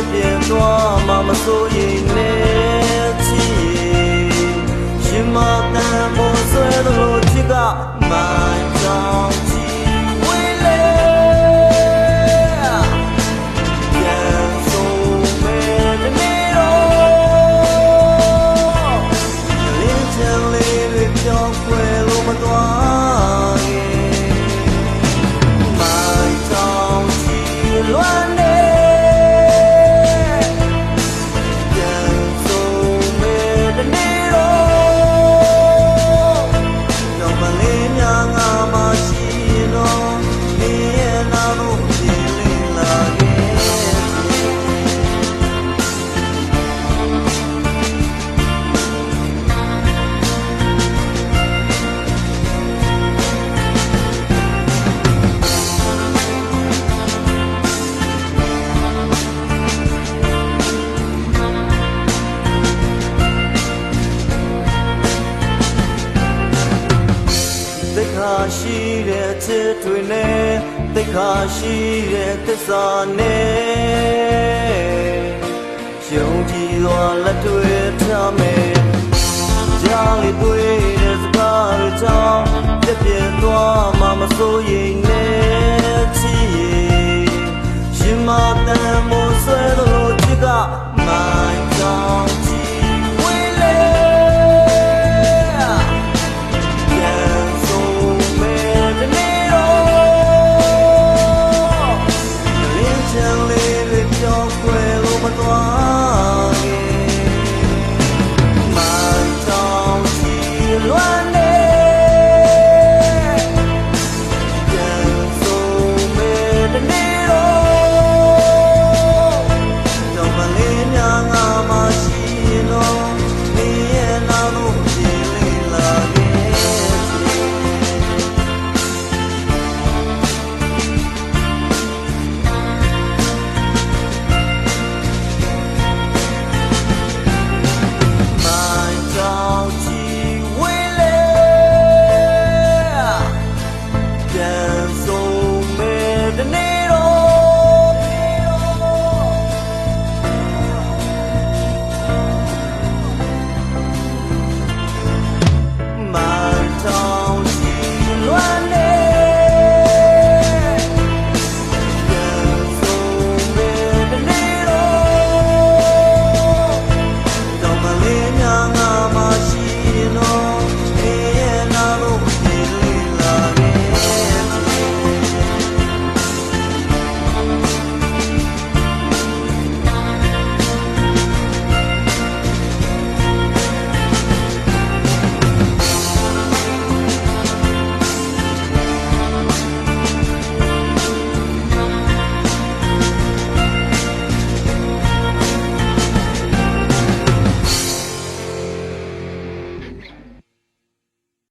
လေးတွေ့တဲ့စကားတွေကြောင့်ပြည့်ပြည့်သွားမှမစိုးရင်နဲ့ချီရှင်မတန်မို့ဆွဲလို့ချစ်ကမိုင်ကြောင့်ချီဝေးလေပြန်ဆုံးမဲ့တနေ့တော့လင်းချင်လေးတွေပြောင်းခွဲလို့မသွား ရှိတဲ့ချစ်တွေနဲ့သိက္ခာရှိတဲ့သစ္စာနဲ့ယုံကြည်စွာလက်တွေထားမယ်ကြားလေးတွေ့တဲ့စကားတွေကြောင့်ပြည့်ပြည့်သွားမှမစိုးရိမ်နဲ့